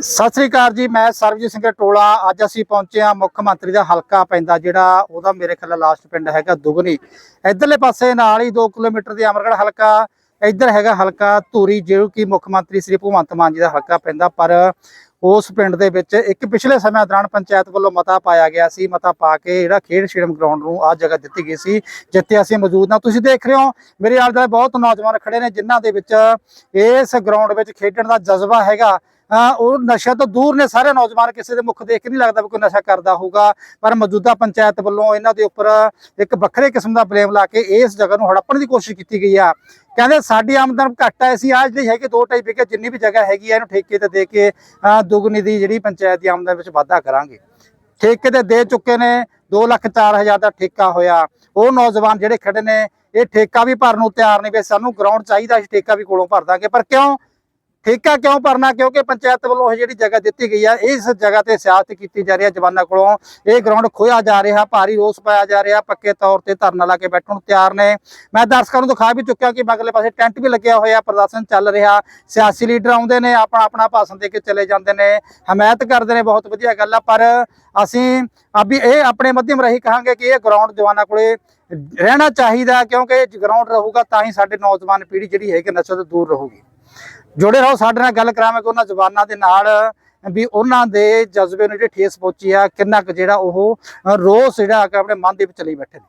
ਸਤਿ ਸ੍ਰੀ ਅਕਾਲ ਜੀ, ਮੈਂ ਸਰਬਜੀਤ ਸਿੰਘ ਟੋਲਾ ਅੱਜ ਅਸੀਂ ਪਹੁੰਚੇ ਹਾਂ ਮੁੱਖ ਮੰਤਰੀ ਦਾ ਹਲਕਾ ਪੈਂਦਾ, ਜਿਹੜਾ ਉਹਦਾ ਮੇਰੇ ਖਿਆਲ ਲਾਸਟ ਪਿੰਡ ਹੈਗਾ ਦੁਗਨੀ। ਇਧਰਲੇ ਪਾਸੇ ਨਾਲ ਹੀ 2 ਕਿਲੋਮੀਟਰ ਦੀ ਅਮਰਗੜ੍ਹ ਹਲਕਾ, ਇੱਧਰ ਹੈਗਾ ਹਲਕਾ ਧੂਰੀ, ਜੋ ਕਿ ਮੁੱਖ ਮੰਤਰੀ ਸ੍ਰੀ ਭਗਵੰਤ ਮਾਨ ਜੀ ਦਾ ਹਲਕਾ ਪੈਂਦਾ, ਪਰ ਉਸ ਪਿੰਡ ਦੇ ਵਿੱਚ ਇੱਕ ਪਿਛਲੇ ਸਮੇਂ ਦੌਰਾਨ ਪੰਚਾਇਤ ਵੱਲੋਂ ਮਤਾ ਪਾਇਆ ਗਿਆ ਸੀ, ਮਤਾ ਪਾ ਕੇ ਜਿਹੜਾ ਖੇਡ ਸਟੇਡੀਅਮ ਗਰਾਊਂਡ ਨੂੰ ਆ ਜਗ੍ਹਾ ਦਿੱਤੀ ਗਈ ਸੀ, ਜਿੱਥੇ ਅਸੀਂ ਮੌਜੂਦ ਹਾਂ। ਤੁਸੀਂ ਦੇਖ ਰਹੇ ਹੋ, ਮੇਰੇ ਆਲੇ ਦੁਆਲੇ ਬਹੁਤ ਨੌਜਵਾਨ ਖੜੇ ਨੇ, ਜਿਨ੍ਹਾਂ ਦੇ ਵਿੱਚ ਇਸ ਗਰਾਊਂਡ ਵਿੱਚ ਖੇਡਣ ਦਾ ਜਜ਼ਬਾ ਹੈਗਾ। ਉਹ ਨਸ਼ਾ ਤੋਂ ਦੂਰ ਨੇ ਸਾਰੇ ਨੌਜਵਾਨ, ਕਿਸੇ ਦੇ ਮੁੱਖ ਦੇਖ ਕੇ ਨਹੀਂ ਲੱਗਦਾ ਵੀ ਕੋਈ ਨਸ਼ਾ ਕਰਦਾ ਹੋਊਗਾ। ਪਰ ਮੌਜੂਦਾ ਪੰਚਾਇਤ ਵੱਲੋਂ ਇਹਨਾਂ ਦੇ ਉੱਪਰ ਇੱਕ ਵੱਖਰੇ ਕਿਸਮ ਦਾ ਬਲੇਮ ਲਾ ਕੇ ਇਸ ਜਗ੍ਹਾ ਨੂੰ ਹੜੱਪਣ ਦੀ ਕੋਸ਼ਿਸ਼ ਕੀਤੀ ਗਈ ਆ। ਕਹਿੰਦੇ ਸਾਡੀ ਆਮਦਨ ਘੱਟ ਹੈ ਅਸੀਂ ਆਜ ਜਿਹੜੀ ਹੈਗੀ ਦੋ ਢਾਈ ਵਿਗੇ ਜਿੰਨੀ ਵੀ ਜਗ੍ਹਾ ਹੈਗੀ ਆ, ਇਹਨੂੰ ਠੇਕੇ ਤੇ ਦੇ ਕੇ ਅਹ ਦੁੱਗਣੀ ਦੀ ਜਿਹੜੀ ਪੰਚਾਇਤ ਦੀ ਆਮਦਨ ਵਿੱਚ ਵਾਧਾ ਕਰਾਂਗੇ। ਠੇਕੇ ਤੇ ਦੇ ਚੁੱਕੇ ਨੇ 2 ਲੱਖ 4000 ਦਾ ਠੇਕਾ ਹੋਇਆ। ਉਹ ਨੌਜਵਾਨ ਜਿਹੜੇ ਖੜੇ ਨੇ, ਇਹ ਠੇਕਾ ਵੀ ਭਰਨ ਨੂੰ ਤਿਆਰ ਨਹੀਂ ਵੀ ਸਾਨੂੰ ਗਰਾਊਂਡ ਚਾਹੀਦਾ, ਅਸੀਂ ਠੇਕਾ ਵੀ ਕੋਲੋਂ ਭਰ ਦਾਂਗੇ। ਪਰ ਕਿਉਂ? ਠੇਕਾ ਕਿਉਂ ਭਰਨਾ? ਕਿਉਂਕਿ ਪੰਚਾਇਤ ਵੱਲੋਂ ਇਹ ਜਿਹੜੀ ਜਗ੍ਹਾ ਦਿੱਤੀ ਗਈ ਆ, ਇਸ ਜਗ੍ਹਾ ਤੇ ਸਿਆਸਤ ਕੀਤੀ ਜਾ ਰਹੀ ਹੈ ਜਵਾਨਾਂ ਕੋਲੋਂ। ਇਹ ਗਰਾਊਂਡ ਖੋਇਆ ਜਾ ਰਿਹਾ, ਭਾਰੀ ਰੋਸ ਪਾਇਆ ਜਾ ਰਿਹਾ, ਪੱਕੇ ਤੌਰ ਤੇ ਧਰਨਾ ਲਾ ਕੇ ਬੈਠਣ ਨੂੰ ਤਿਆਰ ਨੇ। ਮੈਂ ਦਰਸ਼ਕਾਂ ਨੂੰ ਦਿਖਾ ਵੀ ਚੁੱਕਿਆ ਕਿ ਅਗਲੇ ਪਾਸੇ ਟੈਂਟ ਵੀ ਲੱਗਿਆ ਹੋਇਆ, ਪ੍ਰਦਰਸ਼ਨ ਚੱਲ ਰਿਹਾ। ਸਿਆਸੀ ਲੀਡਰ ਆਉਂਦੇ ਨੇ, ਆਪਣਾ ਆਪਣਾ ਭਾਸ਼ਣ ਦੇ ਕੇ ਚਲੇ ਜਾਂਦੇ ਨੇ। ਹਮਾਇਤ ਕਰਦੇ ਨੇ, ਬਹੁਤ ਵਧੀਆ ਗੱਲ ਆ। ਪਰ ਅਸੀਂ ਅਭੀ ਇਹ ਆਪਣੇ ਮੱਧਮ ਰਹੀ ਕਹਾਂਗੇ ਕਿ ਇਹ ਗਰਾਊਂਡ ਜਵਾਨਾਂ ਕੋਲੇ ਰਹਿਣਾ ਚਾਹੀਦਾ, ਕਿਉਂਕਿ ਇਹ ਗਰਾਊਂਡ ਰਹੂਗਾ ਤਾਂ ਹੀ ਸਾਡੇ ਨੌਜਵਾਨ ਪੀੜ੍ਹੀ ਜਿਹੜੀ ਹੈ ਕਿ ਨਸ਼ੇ ਤੋਂ ਦੂਰ ਰਹੂਗੀ। ਜੁੜੇ ਰਹੋ, ਸਾਡੇ ਨਾਲ ਗੱਲ ਕਰਾਵਾਂਗੇ ਉਹਨਾਂ ਜਵਾਨਾਂ ਦੇ ਨਾਲ ਵੀ ਉਹਨਾਂ ਦੇ ਜਜ਼ਬੇ ਨੂੰ ਜਿਹੜੀ ਠੇਸ ਪਹੁੰਚੀ ਆ, ਕਿੰਨਾ ਕੁ ਜਿਹੜਾ ਉਹ ਰੋਸ ਜਿਹੜਾ ਆਪਣੇ ਮਨ ਦੇ ਵਿੱਚ ਲਈ ਬੈਠੇ ਨੇ।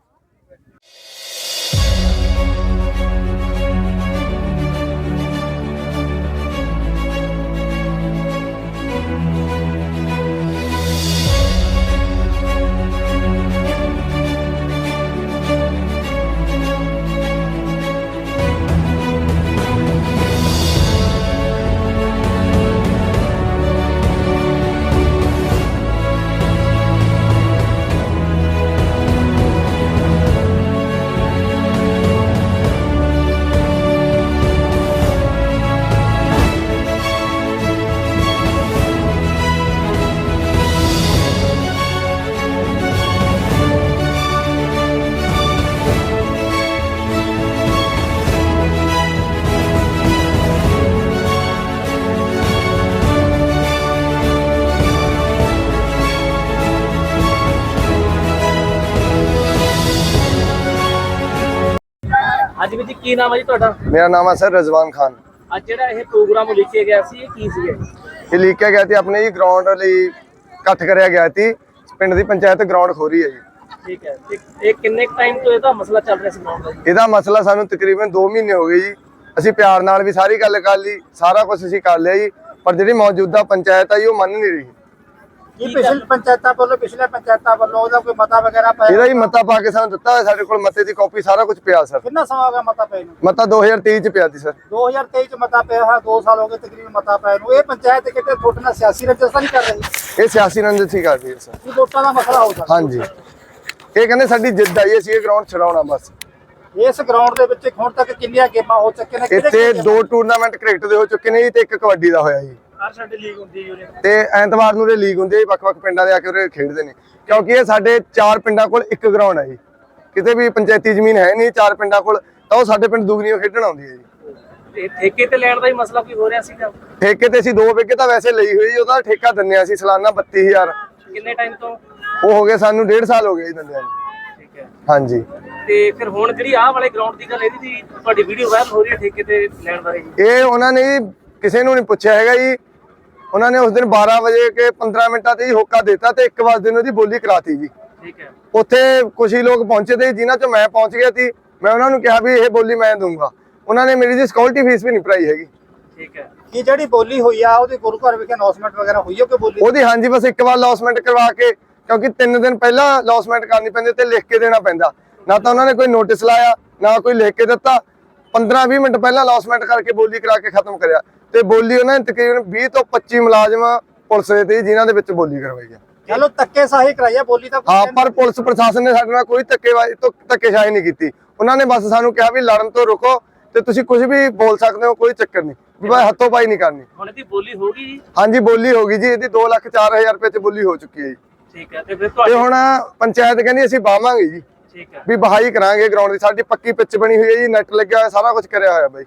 ਵੀ ਜੀ ਕੀ ਨਾਮ ਹੈ ਜੀ ਤੁਹਾਡਾ? ਮੇਰਾ ਨਾਮ ਹੈ ਸਰ ਰਜ਼ਵਾਨ ਖਾਨ। ਅੱਜ ਜਿਹੜਾ ਇਹ ਪ੍ਰੋਗਰਾਮ ਲਿਖਿਆ ਗਿਆ ਸੀ ਇਹ ਕੀ ਸੀ ਇਹ? ਲਿਖਿਆ ਗਿਆ ਸੀ ਆਪਣੇ ਜੀ ਗਰਾਊਂਡ ਲਈ ਇਕੱਠ ਕਰਿਆ ਗਿਆ ਸੀ। ਪਿੰਡ ਦੀ ਪੰਚਾਇਤ ਗਰਾਊਂਡ ਖੋਰੀ ਹੈ ਜੀ। ਠੀਕ ਹੈ ਇਹ ਕਿੰਨੇ ਟਾਈਮ ਤੋਂ ਇਹਦਾ ਮਸਲਾ ਚੱਲ ਰਿਹਾ ਸੀ ਗਰਾਊਂਡ ਦਾ ਇਹਦਾ ਮਸਲਾ ਸਾਨੂੰ ਤਕਰੀਬਨ 2 ਮਹੀਨੇ ਹੋ ਗਏ ਜੀ। ਅਸੀਂ ਪਿਆਰ ਨਾਲ ਵੀ ਸਾਰੀ ਗੱਲ ਕਰ ਲਈ ਸਾਰਾ ਕੁਝ ਅਸੀਂ ਕਰ ਲਿਆ ਜੀ। ਪਰ ਜਿਹੜੀ ਮੌਜੂਦਾ ਪੰਚਾਇਤ ਆ ਜੀ ਉਹ ਮੰਨ ਨਹੀਂ ਰਹੀ। ਕੀ ਪਿਛਲੇ ਪੰਚਾਇਤਾਂ ਵੱਲੋਂ ਪਿਛਲੇ ਪੰਚਾਇਤਾਂ ਵੱਲੋਂ ਉਹਦਾ ਕੋਈ ਮਤਾ ਵਗੈਰਾ ਇਹਦਾ ਹੀ ਮਤਾ ਪਾ ਕੇ ਸਾਨੂੰ ਦਿੱਤਾ ਹੋਇਆ ਸਾਡੇ ਕੋਲ ਮਤੇ ਦੀ ਕਾਪੀ ਸਾਰਾ ਕੁਝ ਪਿਆ ਸਰ। ਕਿੰਨਾ ਸਮਾਂ ਹੋ ਗਿਆ ਮਤਾ ਪਏ ਨੂੰ? ਮਤਾ 2023 ਚ ਪਿਆ ਸੀ ਸਰ। 2023 ਚ ਮਤਾ ਪਿਆ ਹੋਇਆ 2 ਸਾਲ ਹੋ ਗਏ ਤਕਰੀਬਨ ਮਤਾ ਪਏ ਨੂੰ। ਇਹ ਪੰਚਾਇਤ ਕਿਤੇ ਤੁਹਾਡੇ ਨਾਲ ਸਿਆਸੀ ਰੰਜਿਸ਼ ਤਾਂ ਨਹੀਂ ਕਰ ਰਹੀ? ਇਹ ਸਿਆਸੀ ਰੰਜਿਸ਼ ਹੀ ਕਰ ਰਹੀ ਹੈ ਸਰ। ਕੀ ਵੋਟਾਂ ਦਾ ਮਸਲਾ ਹੋ ਸਕਦਾ ਹਾਂਜੀ। ਇਹ ਕਹਿੰਦੇ ਸਾਡੀ ਜਿੱਦ ਆਈ ਅਸੀਂ ਇਹ ਗਰਾਊਂਡ ਛਡਾਉਣਾ ਬਸ। ਇਸ ਗਰਾਊਂਡ ਦੇ ਵਿੱਚ ਹੁਣ ਤੱਕ ਕਿੰਨੀਆਂ ਗੇਮਾਂ ਹੋ ਚੁੱਕੀਆਂ ਨੇ ਇੱਥੇ ਦੋ ਟੂਰਨਾਮੈਂਟ ਕ੍ਰਿਕਟ ਦੇ ਹੋ ਚੁੱਕੇ ਨੇ ਤੇ ਇੱਕ ਕਬੱਡੀ ਦਾ ਹੋਇਆ ਜੀ। ਹਰ ਸਾਡੇ ਲੀਗ ਹੁੰਦੀ ਹੈ ਉਰੇ। ਤੇ ਐਤਵਾਰ ਨੂੰ ਇਹ ਲੀਗ ਹੁੰਦੀ ਹੈ ਵੱਖ-ਵੱਖ ਪਿੰਡਾਂ ਦੇ ਆ ਕੇ ਉਰੇ ਖੇਡਦੇ ਨੇ। ਕਿਉਂਕਿ ਇਹ ਸਾਡੇ ਚਾਰ ਪਿੰਡਾਂ ਕੋਲ ਇੱਕ ਗਰਾਊਂਡ ਹੈ ਜੀ। ਕਿਤੇ ਵੀ ਪੰਚਾਇਤੀ ਜ਼ਮੀਨ ਹੈ ਨਹੀਂ ਚਾਰ ਪਿੰਡਾਂ ਕੋਲ ਤਾਂ ਉਹ ਸਾਡੇ ਪਿੰਡ ਦੁਗਨੀਓ ਖੇਡਣ ਆਉਂਦੀ ਹੈ ਜੀ। ਤੇ ਠੇਕੇ ਤੇ ਲੈਣ ਦਾ ਹੀ ਮਸਲਾ ਕੋਈ ਹੋ ਰਿਹਾ ਸੀਗਾ? ਠੇਕੇ ਤੇ ਅਸੀਂ ਦੋ ਵਿਗੇ ਤਾਂ ਵੈਸੇ ਲਈ ਹੋਈ ਜੀ ਉਹਦਾ ਠੇਕਾ ਦਿੰਨੇ ਅਸੀਂ ਸਾਲਾਨਾ 32000 ਕਿੰਨੇ ਟਾਈਮ ਤੋਂ? ਉਹ ਹੋ ਗਏ ਸਾਨੂੰ ਡੇਢ ਸਾਲ ਹੋ ਗਏ ਜੀ ਦਿੰਦਿਆਂ ਨੂੰ। ਠੀਕ ਹੈ। ਹਾਂਜੀ। ਤੇ ਫਿਰ ਹੁਣ ਜਿਹੜੀ ਆਹ ਵਾਲੇ ਗਰਾਊਂਡ ਦੀ ਗੱਲ ਇਹਦੀ ਤੁਹਾਡੀ ਵੀਡੀਓ ਵਾਇਰਲ ਹੋ ਰਹੀ ਹੈ ਠੇਕੇ ਤੇ ਲੈਣ ਬਾਰੇ ਜੀ? ਇਹ ਉਹਨਾਂ ਨੇ ਜੀ ਕਿਸੇ ਨੂੰ ਨਹੀਂ ਪੁੱਛਿਆ ਹੈਗਾ ਜੀ ਉਹਨਾਂ ਨੇ ਉਸ ਦਿਨ 12 ਵਜੇ ਕੇ 15 ਮਿੰਟਾਂ ਤੇ ਹੀ ਹੋਕਾ ਦਿੱਤਾ ਤੇ 1 ਵਜੇ ਨੂੰ ਉਹਦੀ ਬੋਲੀ ਕਰਾਤੀ ਜੀ। ਠੀਕ ਹੈ। ਉੱਥੇ ਕੁਝ ਹੀ ਲੋਕ ਪਹੁੰਚੇ ਤੇ ਜਿਨ੍ਹਾਂ ਚੋਂ ਮੈਂ ਪਹੁੰਚ ਗਿਆ ਸੀ ਮੈਂ ਉਹਨਾਂ ਨੂੰ ਕਿਹਾ ਵੀ ਇਹ ਬੋਲੀ ਮੈਂ ਦੂੰਗਾ ਉਹਨਾਂ ਨੇ ਮੇਰੀ ਜੀ ਸਿਕਿਉਰਿਟੀ ਫੀਸ ਵੀ ਨਹੀਂ ਭਰਾਈ ਹੈਗੀ। ਠੀਕ ਹੈ। ਕੀ ਜਿਹੜੀ ਬੋਲੀ ਹੋਈ ਆ ਉਹਦੀ ਗੁਰੂ ਘਰ ਵਿਖੇ ਅਨਾਉਂਸਮੈਂਟ ਵਗੈਰਾ ਹੋਈ ਹੋ ਕਿ ਬੋਲੀ? ਉਹਦੀ ਹਾਂਜੀ ਬਸ ਇੱਕ ਵਾਰ ਲੌਸਮੈਂਟ ਕਰਵਾ ਕੇ ਕਿਉਂਕਿ 3 ਦਿਨ ਪਹਿਲਾਂ ਲੌਸਮੈਂਟ ਕਰਨੀ ਪੈਂਦੀ ਤੇ ਲਿਖ ਕੇ ਦੇਣਾ ਪੈਂਦਾ। ਨਾ ਤਾਂ ਉਹਨਾਂ ਨੇ ਕੋਈ ਨੋਟਿਸ ਲਾਇਆ ਨਾ ਕੋਈ ਲਿਖ ਕੇ ਦਿੱਤਾ। 15-20 ਮਿੰਟ ਪਹਿਲਾਂ ਲੌਸਮੈਂਟ ਕਰਕੇ ਬੋਲੀ ਕਰਾ ਕੇ ਖਤਮ ਕਰਿਆ। ਤੇ ਬੋਲੀ ਉਹਨਾਂ ਨੇ ਤਕਰੀਬਨ 20 ਤੋਂ 25 ਮੁਲਾਜ਼ਮ ਪੁਲਿਸ ਦੇ ਤੇ ਜਿਨ੍ਹਾਂ ਦੇ ਵਿੱਚ ਬੋਲੀ ਕਰਵਾਈ ਆ। ਚਲੋ ਧੱਕੇ ਸਾਹੀ ਕਰਾਈਆ ਬੋਲੀ ਤਾਂ ਕੋਈ ਹਾਂ ਪਰ ਪੁਲਿਸ ਪ੍ਰਸ਼ਾਸਨ ਨੇ ਸਾਡੇ ਨਾਲ ਕੋਈ ਧੱਕੇਵਾਜੀ ਤੋਂ ਧੱਕੇਸ਼ਾਹੀ ਨਹੀਂ ਕੀਤੀ। ਉਹਨਾਂ ਨੇ ਬਸ ਸਾਨੂੰ ਕਿਹਾ ਵੀ ਲੜਨ ਤੋਂ ਰੁਕੋ ਤੇ ਤੁਸੀਂ ਕੁਝ ਵੀ ਬੋਲ ਸਕਦੇ ਹੋ ਕੋਈ ਚੱਕਰ ਨਹੀਂ। ਵੀ ਬਸ ਹੱਥੋਂ ਪਾਈ ਨਹੀਂ ਕਰਨੀ। ਹੁਣ ਇਹਦੀ ਬੋਲੀ ਹੋ ਗਈ ਜੀ? ਹਾਂਜੀ ਬੋਲੀ ਹੋ ਗਈ ਜੀ। ਇਹਦੀ 2 ਲੱਖ 4000 ਰੁਪਏ ਚ ਬੋਲੀ ਹੋ ਚੁੱਕੀ ਹੈ ਜੀ। ਠੀਕ ਹੈ ਤੇ ਫਿਰ ਤੇ ਤੁਹਾਡੀ ਹੁਣ ਪੰਚਾਇਤ ਕਹਿੰਦੀ ਅਸੀਂ ਬਾਵਾਂਗੇ ਜੀ। ਠੀਕ ਹੈ। ਵੀ ਬਹਾਈ ਕਰਾਂਗੇ ਗਰਾਊਂਡ ਦੀ। ਸਾਡੀ ਪੱਕੀ ਪਿੱਚ ਬਣੀ ਹੋਈ ਹੈ ਜੀ ਨੈਟ ਲੱਗਿਆ ਹੋਇਆ ਸਾਰਾ ਕੁਝ ਕਰਿਆ ਹੋਇਆ ਬਾਈ।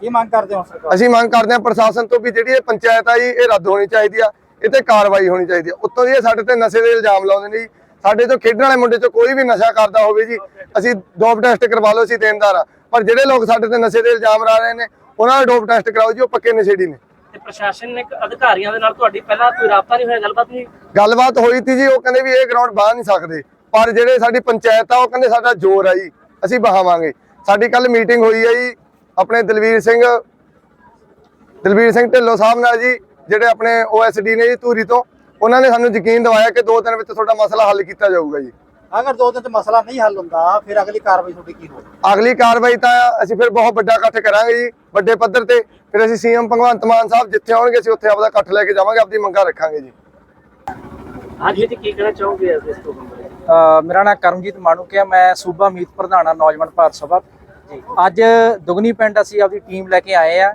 ਕੀ ਮੰਗ ਕਰਦੇ ਹੋ ਸਰਕਾਰ? ਅਸੀਂ ਮੰਗ ਕਰਦੇ ਹਾਂ ਪ੍ਰਸ਼ਾਸਨ ਤੋਂ ਵੀ ਜਿਹੜੀ ਇਹ ਪੰਚਾਇਤ ਆ ਜੀ ਇਹ ਰੱਦ ਹੋਣੀ ਚਾਹੀਦੀ ਆ ਇਹ ਤੇ ਕਾਰਵਾਈ ਹੋਣੀ ਚਾਹੀਦੀ ਆ। ਉੱਤੋਂ ਦੀ ਇਹ ਸਾਡੇ ਤੇ ਨਸ਼ੇ ਦੇ ਇਲਜ਼ਾਮ ਲਾਉਂਦੇ ਨੇ ਜੀ। ਸਾਡੇ ਤੋਂ ਖੇਡਣ ਵਾਲੇ ਮੁੰਡੇ ਤੋਂ ਕੋਈ ਵੀ ਨਸ਼ਾ ਕਰਦਾ ਹੋਵੇ ਜੀ ਅਸੀਂ ਡੋਪ ਟੈਸਟ ਕਰਵਾ ਲਓ ਅਸੀਂ ਦੇਣਦਾਰ ਆ। ਪਰ ਜਿਹੜੇ ਲੋਕ ਸਾਡੇ ਤੇ ਨਸ਼ੇ ਦੇ ਇਲਜ਼ਾਮ ਲਾ ਰਹੇ ਨੇ ਉਹਨਾਂ ਦਾ ਡੋਪ ਟੈਸਟ ਕਰਾਓ ਜੀ ਉਹ ਪੱਕੇ ਨਸ਼ੇੜੀ ਨੇ। ਤੇ ਪ੍ਰਸ਼ਾਸਨ ਨੇ ਅਧਿਕਾਰੀਆਂ ਦੇ ਨਾਲ ਤੁਹਾਡੀ ਪਹਿਲਾਂ ਕੋਈ ਰਾਬਤਾ ਨਹੀਂ ਹੋਇਆ ਗੱਲਬਾਤ ਨਹੀਂ ਗੱਲਬਾਤ ਹੋਈ ਤੀ ਜੀ ਉਹ ਕਹਿੰਦੇ ਵੀ ਇਹ ਗਰਾਊਂਡ ਬਾਹ ਨਹੀਂ ਸਕਦੇ। ਪਰ ਜਿਹੜੇ ਸਾਡੀ ਪੰਚਾਇਤ ਆ ਉਹ ਕਹਿੰਦੇ ਸਾਡਾ ਜ਼ੋਰ ਆ ਜੀ ਅਸੀਂ ਬਹਾਵਾਂਗੇ। ਸਾਡੀ ਕੱਲ ਮੀਟਿੰਗ ਹੋਈ ਹੈ ਜੀ ਆਪਣੇ ਦਲਵੀਰ ਸਿੰਘ ਦਲਵੀਰ ਸਿੰਘ ਢਿੱਲੋਂ ਸਾਹਿਬ ਨਾਲ ਜੀ ਜਿਹੜੇ ਆਪਣੇ ਓਐਸਡੀ ਨੇ ਜੀ ਧੂਰੀ ਤੋਂ ਉਹਨਾਂ ਨੇ ਸਾਨੂੰ ਯਕੀਨ ਦਿਵਾਇਆ ਕਿ ਦੋ ਦਿਨ ਵਿੱਚ ਤੁਹਾਡਾ ਮਸਲਾ ਹੱਲ ਕੀਤਾ ਜਾਊਗਾ ਜੀ। ਅਗਰ ਦੋ ਦਿਨ ਚ ਮਸਲਾ ਨਹੀਂ ਹੱਲ ਹੁੰਦਾ ਫਿਰ ਅਗਲੀ ਕਾਰਵਾਈ ਤੁਹਾਡੀ ਕੀ ਹੋਵੇ ਅਗਲੀ ਕਾਰਵਾਈ ਤਾਂ ਅਸੀਂ ਫਿਰ ਬਹੁਤ ਵੱਡਾ ਇਕੱਠ ਕਰਾਂਗੇ ਜੀ ਵੱਡੇ ਪੱਧਰ ਤੇ। ਫਿਰ ਅਸੀਂ ਸੀਐਮ ਭਗਵੰਤ ਮਾਨ ਸਾਹਿਬ ਜਿੱਥੇ ਆਉਣਗੇ ਅਸੀਂ ਉੱਥੇ ਆਪਦਾ ਇਕੱਠ ਲੈ ਕੇ ਜਾਵਾਂਗੇ ਆਪਦੀ ਮੰਗਾਂ ਰੱਖਾਂਗੇ ਜੀ। ਅੱਜ ਵਿੱਚ ਕੀ ਕਹਿਣਾ ਚਾਹੋਗੇ ਇਸ ਅ, ਮੇਰਾ ਨਾਮ ਕਰਮਜੀਤ ਮਾਣੂਕਿਆ ਮੈਂ ਸੂਬਾ ਮੀਤ ਪ੍ਰਧਾਨਾ ਨੌਜਵਾਨ ਭਾਰਤ ਸਭਾ। ਅੱਜ ਦੁਗਨੀ ਪਿੰਡ ਅਸੀਂ ਆਪਦੀ ਟੀਮ ਲੈ ਕੇ ਆਏ ਆ।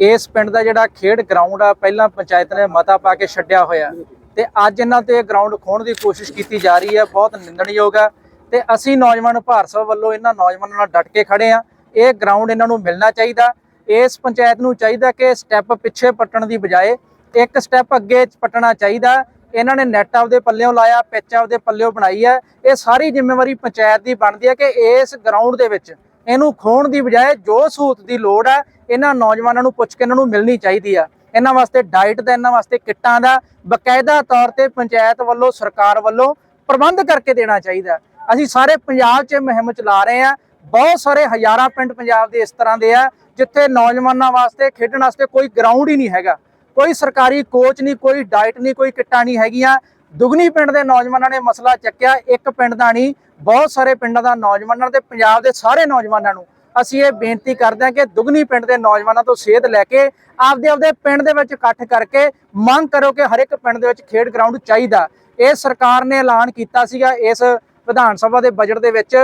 ਇਸ ਪਿੰਡ ਦਾ ਜਿਹੜਾ ਖੇਡ ਗਰਾਊਂਡ ਆ, ਪਹਿਲਾਂ ਪੰਚਾਇਤ ਨੇ ਮਤਾ ਪਾ ਕੇ ਛੱਡਿਆ ਹੋਇਆ। ਤੇ ਅੱਜ ਇਹਨਾਂ ਤੇ ਗਰਾਊਂਡ ਖੋਣ ਦੀ ਕੋਸ਼ਿਸ਼ ਕੀਤੀ ਜਾ ਰਹੀ ਹੈ ਬਹੁਤ ਨਿੰਦਣਯੋਗ ਆ। ਤੇ ਅਸੀਂ ਨੌਜਵਾਨ ਭਾਰਤ ਸਭਾ ਵੱਲੋਂ ਇਹਨਾਂ ਨੌਜਵਾਨਾਂ ਨਾਲ ਡਟ ਕੇ ਖੜੇ ਆ। ਇਹ ਗਰਾਊਂਡ ਇਹਨਾਂ ਨੂੰ ਮਿਲਣਾ ਚਾਹੀਦਾ। ਇਸ ਪੰਚਾਇਤ ਨੂੰ ਚਾਹੀਦਾ ਕਿ ਸਟੈਪ ਪਿੱਛੇ ਪੱਟਣ ਦੀ ਬਜਾਏ ਇੱਕ ਸਟੈਪ ਅੱਗੇ ਪੱਟਣਾ ਚਾਹੀਦਾ। ਇਹਨਾਂ ਨੇ ਨੈਟ ਆਪਦੇ ਪੱਲਿਓਂ ਲਾਇਆ ਪਿੱਚ ਆਪਦੇ ਪੱਲਿਓਂ ਬਣਾਈ ਹੈ ਇਹ ਸਾਰੀ ਜ਼ਿੰਮੇਵਾਰੀ ਪੰਚਾਇਤ ਦੀ ਬਣਦੀ ਹੈ ਕਿ ਇਸ ਗਰਾਊਂਡ ਦੇ ਵਿੱਚ ਇਹਨੂੰ ਖੋਣ ਦੀ ਬਜਾਏ ਜੋ ਸਹੂਲਤ ਦੀ ਲੋੜ ਹੈ, ਇਹਨਾਂ ਨੌਜਵਾਨਾਂ ਨੂੰ ਪੁੱਛ ਕੇ ਇਹਨਾਂ ਨੂੰ ਮਿਲਣੀ ਚਾਹੀਦੀ ਆ। ਇਹਨਾਂ ਵਾਸਤੇ ਡਾਈਟ ਦਾ, ਇਹਨਾਂ ਵਾਸਤੇ ਕਿੱਟਾਂ ਦਾ, ਬਕਾਇਦਾ ਤੌਰ ਤੇ ਪੰਚਾਇਤ ਵੱਲੋਂ, ਸਰਕਾਰ ਵੱਲੋਂ ਪ੍ਰਬੰਧ ਕਰਕੇ ਦੇਣਾ ਚਾਹੀਦਾ ਅਸੀਂ ਸਾਰੇ ਪੰਜਾਬ 'ਚ ਮੁਹਿੰਮ ਚਲਾ ਰਹੇ ਆ ਬਹੁਤ ਸਾਰੇ ਹਜ਼ਾਰਾਂ ਪਿੰਡ ਪੰਜਾਬ ਦੇ ਇਸ ਤਰ੍ਹਾਂ ਦੇ ਆ, ਜਿੱਥੇ ਨੌਜਵਾਨਾਂ ਵਾਸਤੇ, ਖੇਡਣ ਵਾਸਤੇ ਕੋਈ ਗਰਾਊਂਡ ਹੀ ਨਹੀਂ ਹੈਗਾ। ਕੋਈ ਸਰਕਾਰੀ ਕੋਚ ਨਹੀਂ, ਕੋਈ ਡਾਈਟ ਨਹੀਂ, ਕੋਈ ਕਿੱਟਾਂ ਨਹੀਂ ਹੈਗੀਆਂ। ਦੁਗਨੀ ਪਿੰਡ ਦੇ ਨੌਜਵਾਨਾਂ ਨੇ ਮਸਲਾ ਚੱਕਿਆ। ਇੱਕ ਪਿੰਡ ਦਾ ਨਹੀਂ, ਬਹੁਤ ਸਾਰੇ ਪਿੰਡਾਂ ਦਾ ਨੌਜਵਾਨਾਂ ਤੇ ਪੰਜਾਬ ਦੇ ਸਾਰੇ ਨੌਜਵਾਨਾਂ ਨੂੰ ਅਸੀਂ ਇਹ ਬੇਨਤੀ ਕਰਦੇ ਹਾਂ ਕਿ ਦੁਗਨੀ ਪਿੰਡ ਦੇ ਨੌਜਵਾਨਾਂ ਤੋਂ ਸੇਧ ਲੈ ਕੇ ਆਪਦੇ ਆਪਦੇ ਪਿੰਡ ਦੇ ਵਿੱਚ ਇਕੱਠ ਕਰਕੇ ਮੰਗ ਕਰੋ ਕਿ ਹਰ ਇੱਕ ਪਿੰਡ ਦੇ ਵਿੱਚ ਖੇਡ ਗਰਾਊਂਡ ਚਾਹੀਦਾ। ਇਹ ਸਰਕਾਰ ਨੇ ਐਲਾਨ ਕੀਤਾ ਸੀਗਾ ਇਸ ਵਿਧਾਨ ਸਭਾ ਦੇ ਬਜਟ ਦੇ ਵਿੱਚ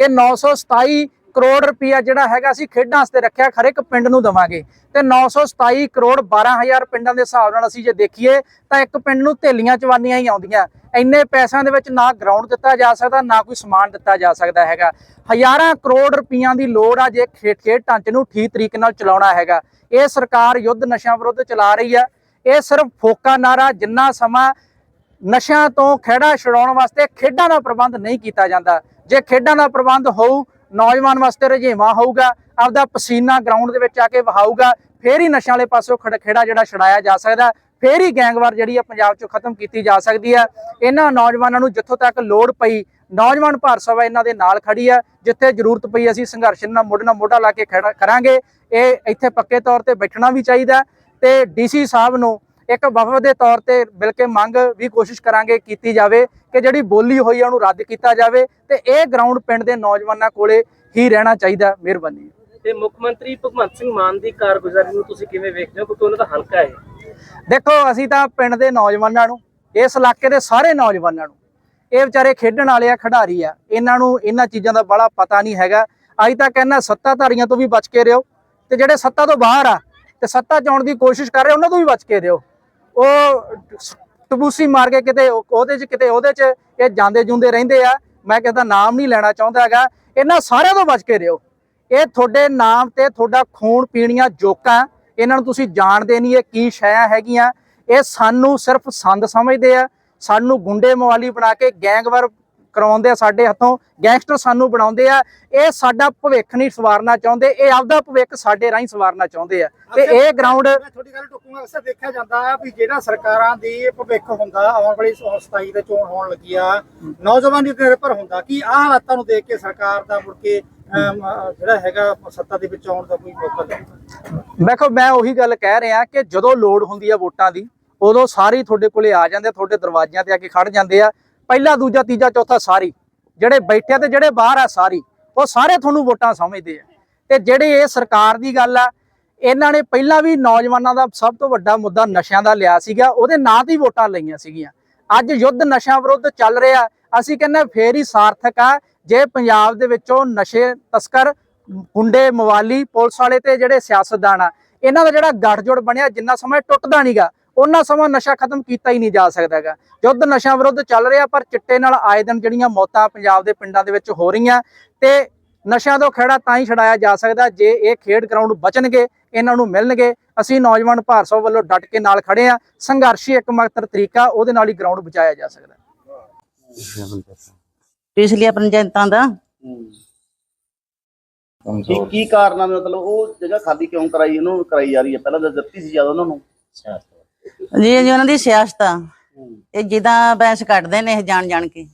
ਕਿ 927 ਕਰੋੜ ਰੁਪਇਆ ਜਿਹੜਾ ਹੈਗਾ ਅਸੀਂ ਖੇਡਾਂ ਵਾਸਤੇ ਰੱਖਿਆ, ਹਰ ਇੱਕ ਪਿੰਡ ਨੂੰ ਦਵਾਂਗੇ। ਤੇ 927 ਕਰੋੜ 12000 ਪਿੰਡਾਂ ਦੇ ਹਿਸਾਬ ਨਾਲ ਅਸੀਂ ਜੇ ਦੇਖੀਏ, ਤਾਂ ਇੱਕ ਪਿੰਡ ਨੂੰ ਥੇਲੀਆਂ ਚਵਾਨੀਆਂ ਹੀ ਆਉਂਦੀਆਂ। ਇੰਨੇ ਪੈਸਿਆਂ ਦੇ ਵਿੱਚ ਨਾ ਗਰਾਊਂਡ ਦਿੱਤਾ ਜਾ ਸਕਦਾ, ਨਾ ਕੋਈ ਸਮਾਨ ਦਿੱਤਾ ਜਾ ਸਕਦਾ ਹੈਗਾ। ਹਜ਼ਾਰਾਂ ਕਰੋੜ ਰੁਪਈਆਂ ਦੀ ਲੋੜ ਆ ਜੇ ਖੇਡ ਖੇਡ ਢਾਂਚੇ ਨੂੰ ਠੀਕ ਤਰੀਕੇ ਨਾਲ ਚਲਾਉਣਾ ਹੈਗਾ। ਇਹ ਸਰਕਾਰ ਯੁੱਧ ਨਸ਼ਿਆਂ ਵਿਰੁੱਧ ਚਲਾ ਰਹੀ ਆ। ਇਹ ਸਿਰਫ ਫੋਕਾ ਨਾਰਾ, ਜਿੰਨਾ ਸਮਾਂ ਨਸ਼ਿਆਂ ਤੋਂ ਖੇੜਾ ਛਡਾਉਣ ਵਾਸਤੇ ਖੇਡਾਂ ਦਾ ਪ੍ਰਬੰਧ ਨਹੀਂ ਕੀਤਾ ਜਾਂਦਾ। ਜੇ ਖੇਡਾਂ ਦਾ ਪ੍ਰਬੰਧ ਹੋਊ ਨੌਜਵਾਨ ਵਾਸਤੇ ਰਜੇਵਾ ਹੋਊਗਾ, ਆਪਦਾ ਪਸੀਨਾ ਗਰਾਊਂਡ ਦੇ ਵਿੱਚ ਆ ਕੇ ਵਹਾਊਗਾ, ਫੇਰ ਹੀ ਨਸ਼ਿਆਂ ਵਾਲੇ ਪਾਸੋਂ ਖੜ- ਖੇੜਾ ਜਿਹੜਾ ਛਡਾਇਆ ਜਾ ਸਕਦਾ, ਫੇਰ ਹੀ ਗੈਂਗਵਾਰ ਜਿਹੜੀ ਆ ਪੰਜਾਬ 'ਚੋਂ ਖਤਮ ਕੀਤੀ ਜਾ ਸਕਦੀ ਹੈ ਇਹਨਾਂ ਨੌਜਵਾਨਾਂ ਨੂੰ ਜਿੱਥੋਂ ਤੱਕ ਲੋੜ ਪਈ, ਨੌਜਵਾਨ ਭਾਰਤ ਸਭਾ ਇਹਨਾਂ ਦੇ ਨਾਲ ਖੜੀ ਆ, ਜਿੱਥੇ ਜ਼ਰੂਰਤ ਪਈ ਅਸੀਂ ਸੰਘਰਸ਼ ਨਾਲ ਮੋਢੇ ਨਾਲ ਮੋਢਾ ਲਾ ਕੇ ਖੜਾ ਕਰਾਂਗੇ। ਇਹ ਇੱਥੇ ਪੱਕੇ ਤੌਰ ਤੇ ਬੈਠਣਾ ਵੀ ਚਾਹੀਦਾ ਤੇ ਡੀਸੀ ਸਾਹਿਬ ਨੂੰ ਇੱਕ ਵਫਦ ਦੇ ਤੌਰ ਤੇ ਮਿਲ ਕੇ ਮੰਗ ਵੀ ਕੋਸ਼ਿਸ਼ ਕਰਾਂਗੇ ਕੀਤੀ ਜਾਵੇ। ਕਿ ਜਿਹੜੀ ਬੋਲੀ ਹੋਈ ਆ ਉਹਨੂੰ ਰੱਦ ਕੀਤਾ ਜਾਵੇ ਤੇ ਇਹ ਗਰਾਊਂਡ ਪਿੰਡ ਦੇ ਨੌਜਵਾਨਾਂ ਕੋਲੇ ਹੀ ਰਹਿਣਾ ਚਾਹੀਦਾ ਮਿਹਰਬਾਨੀ। ਤੇ ਮੁੱਖ ਮੰਤਰੀ ਭਗਵੰਤ ਸਿੰਘ ਮਾਨ ਦੀ ਕਾਰਗੁਜ਼ਾਰੀ ਨੂੰ ਤੁਸੀਂ ਕਿਵੇਂ ਵੇਖਦੇ ਹੋ? ਕਿਉਂਕਿ ਉਹਨਾਂ ਦਾ ਹਲਕਾ ਹੈ। ਦੇਖੋ ਅਸੀਂ ਤਾਂ ਪਿੰਡ ਦੇ ਨੌਜਵਾਨਾਂ ਨੂੰ ਇਸ ਇਲਾਕੇ ਦੇ ਸਾਰੇ ਨੌਜਵਾਨਾਂ ਨੂੰ ਇਹ ਵਿਚਾਰੇ ਖੇਡਣ ਵਾਲੇ ਆ ਖਿਡਾਰੀ ਆ ਇਹਨਾਂ ਨੂੰ ਇਹਨਾਂ ਚੀਜ਼ਾਂ ਦਾ ਬੜਾ ਪਤਾ ਨਹੀਂ ਹੈਗਾ। ਅੱਜ ਤਾਂ ਕਹਿੰਦਾ ਸੱਤਾਧਾਰੀਆਂ ਤੋਂ ਵੀ ਬਚ ਕੇ ਰਹੋ। ਤੇ ਜਿਹੜੇ ਸੱਤਾ ਤੋਂ ਬਾਹਰ ਆ ਤੇ ਸੱਤਾ ਚ ਆਉਣ ਦੀ ਕੋਸ਼ਿਸ਼ ਕਰ ਰਹੇ ਉਹਨਾਂ ਤੋਂ ਵੀ ਬਚ ਕੇ ਰਹੋ। ਉਹ ਟਬੂਸੀ ਮਾਰ ਕੇ ਕਿਤੇ ਉਹਦੇ ਚ ਕਿਤੇ ਉਹਦੇ ਚ ਇਹ ਜਾਂਦੇ ਜੁੰਦੇ ਰਹਿੰਦੇ ਆ। ਮੈਂ ਕਿਸੇ ਦਾ ਨਾਮ ਨਹੀਂ ਲੈਣਾ ਚਾਹੁੰਦਾ ਹੈਗਾ। ਇਹਨਾਂ ਸਾਰਿਆਂ ਤੋਂ ਬਚ ਕੇ ਰਹੋ ਇਹ ਤੁਹਾਡੇ ਨਾਮ ਤੇ ਤੁਹਾਡਾ ਖੂਨ ਪੀਣੀਆਂ ਜੋਕਾਂ। ਇਹਨਾਂ ਨੂੰ ਤੁਸੀਂ ਜਾਣਦੇ ਨਹੀਂ ਇਹ ਕੀ ਸ਼ੈਆਂ ਹੈਗੀਆਂ। ਇਹ ਸਾਨੂੰ ਸਿਰਫ ਸੰਦ ਸਮਝਦੇ ਆ। ਸਾਨੂੰ ਗੁੰਡੇ ਮਵਾਲੀ ਬਣਾ ਕੇ ਗੈਂਗਵਾਰ ਕਰਾਉਂਦੇ ਆ ਸਾਡੇ ਹੱਥੋਂ ਗੈਂਗਸਟਰ ਸਾਨੂੰ ਬਣਾਉਂਦੇ ਆ। ਇਹ ਸਾਡਾ ਭਵਿੱਖ ਨਹੀਂ ਸਵਾਰਨਾ ਚਾਹੁੰਦੇ ਇਹ ਆਪਦਾ ਭਵਿੱਖ ਸਾਡੇ ਰਾਹੀਂ ਸਵਾਰਨਾ ਚਾਹੁੰਦੇ ਆ। ਤੇ ਇਹ ਗਰਾਊਂਡ ਮੈਂ ਤੁਹਾਡੀ ਗੱਲ ਟੁੱਕੂਗਾ ਅਕਸਰ ਦੇਖਿਆ ਜਾਂਦਾ ਹੈ ਵੀ ਜਿਹੜਾ ਸਰਕਾਰਾਂ ਦੀ ਭਵਿੱਖ ਹੁੰਦਾ ਆਉਣ ਵਾਲੀ 27 ਤੇ ਚੋਣ ਹੋਣ ਲੱਗੀ ਆ ਨੌਜਵਾਨੀ ਤੇ ਨਿਰਭਰ ਹੁੰਦਾ ਕਿ ਆਹ ਹਾਲਾਤਾਂ ਨੂੰ ਦੇਖ ਕੇ ਸਰਕਾਰ ਦਾ ਮੁੜ ਕੇ ਜਿਹੜਾ ਹੈਗਾ ਸੱਤਾ ਦੇ ਵਿੱਚ ਆਉਣ ਦਾ ਕੋਈ ਮੌਕਾ ਨਹੀਂ? ਦੇਖੋ ਮੈਂ ਉਹੀ ਗੱਲ ਕਹਿ ਰਿਹਾ ਕਿ ਜਦੋਂ ਲੋੜ ਹੁੰਦੀ ਆ ਵੋਟਾਂ ਦੀ ਉਦੋਂ ਸਾਰੇ ਤੁਹਾਡੇ ਕੋਲੇ ਆ ਜਾਂਦੇ ਆ, ਤੁਹਾਡੇ ਦਰਵਾਜ਼ਿਆਂ ਤੇ ਆ ਕੇ ਖੜ ਜਾਂਦੇ ਆ। ਪਹਿਲਾ, ਦੂਜਾ, ਤੀਜਾ, ਚੌਥਾ ਸਾਰੀ। ਜਿਹੜੇ ਬੈਠੇ ਆ ਤੇ ਜਿਹੜੇ ਬਾਹਰ ਆ ਸਾਰੀ, ਉਹ ਸਾਰੇ ਤੁਹਾਨੂੰ ਵੋਟਾਂ ਸਮਝਦੇ ਆ। ਤੇ ਜਿਹੜੇ ਇਹ ਸਰਕਾਰ ਦੀ ਗੱਲ ਆ, ਇਹਨਾਂ ਨੇ ਪਹਿਲਾਂ ਵੀ ਨੌਜਵਾਨਾਂ ਦਾ ਸਭ ਤੋਂ ਵੱਡਾ ਮੁੱਦਾ ਨਸ਼ਿਆਂ ਦਾ ਲਿਆ ਸੀਗਾ, ਉਹਦੇ ਨਾਂ ਤੇ ਵੋਟਾਂ ਲਈਆਂ ਸੀਗੀਆਂ। ਅੱਜ ਯੁੱਧ ਨਸ਼ਿਆਂ ਵਿਰੁੱਧ ਚੱਲ ਰਿਹਾ, ਅਸੀਂ ਕਹਿੰਦੇ ਫੇਰ ਹੀ ਸਾਰਥਕ ਆ। ਜੇ ਪੰਜਾਬ ਦੇ ਵਿੱਚੋਂ ਨਸ਼ੇ ਤਸਕਰ, ਗੁੰਡੇ ਮਵਾਲੀ ਪੁਲਿਸ ਵਾਲੇ ਤੇ ਜਿਹੜੇ ਸਿਆਸਤਦਾਨ ਆ, ਇਹਨਾਂ ਦਾ ਜਿਹੜਾ ਗੱਠਜੋੜ ਬਣਿਆ, ਜਿੰਨਾ ਸਮਾਂ ਇਹ ਟੁੱਟਦਾ ਨਹੀਂਗਾ ਉਹਨਾਂ ਸਮਾਂ ਨਸ਼ਾ ਖਤਮ ਕੀਤਾ ਹੀ ਨਹੀਂ ਜਾ ਸਕਦਾਗਾ ਯੁੱਧ ਨਸ਼ਾ ਵਿਰੁੱਧ ਚੱਲ ਰਿਹਾ ਪਰ ਚਿੱਟੇ ਨਾਲ ਆਏ ਦਿਨ ਜਿਹੜੀਆਂ ਮੌਤਾਂ ਪੰਜਾਬ ਦੇ ਪਿੰਡਾਂ ਦੇ ਵਿੱਚ ਹੋ ਰਹੀਆਂ ਤੇ ਨਸ਼ਿਆਂ ਤੋਂ ਖੇੜਾ ਤਾਂ ਹੀ ਛਡਾਇਆ ਜਾ ਸਕਦਾ ਜੇ ਇਹ ਖੇਡ ਗਰਾਊਂਡ ਬਚਣਗੇ ਇਹਨਾਂ ਨੂੰ ਮਿਲਣਗੇ। ਅਸੀਂ ਨੌਜਵਾਨ ਭਾਰਤ ਸਭਾ ਵੱਲੋਂ ਡਟ ਕੇ ਨਾਲ ਖੜੇ ਆ ਸੰਘਰਸ਼ੀ ਇੱਕਮਾਤਰ ਤਰੀਕਾ ਉਹਦੇ ਨਾਲ ਹੀ ਗਰਾਊਂਡ ਬਚਾਇਆ ਜਾ ਸਕਦਾ। ਪਿਛਲੀਆਂ ਪੰਚਾਇਤਾਂ ਦਾ। ਕੀ ਕੀ ਕਾਰਨ ਮਤਲਬ ਉਹ ਜਗ੍ਹਾ ਖਾਲੀ ਕਿਉਂ ਕਰਾਈ? ਉਹਨੂੰ ਕਰਾਈ ਜਾ ਰਹੀ ਹੈ। ਪਹਿਲਾਂ ਤਾਂ ਦਿੱਤੀ ਸੀ ਜ਼ਿਆਦਾ ਉਹਨਾਂ ਨੂੰ। ਜੀ ਜੀ ਉਹਨਾਂ ਦੀ ਸਿਆਸਤ ਆ। ਇਹ ਜਿੱਦਾਂ ਬੈਂਸ ਕੱਢਦੇ ਨੇ ਇਹ ਜਾਣ ਜਾਣ ਕੇ।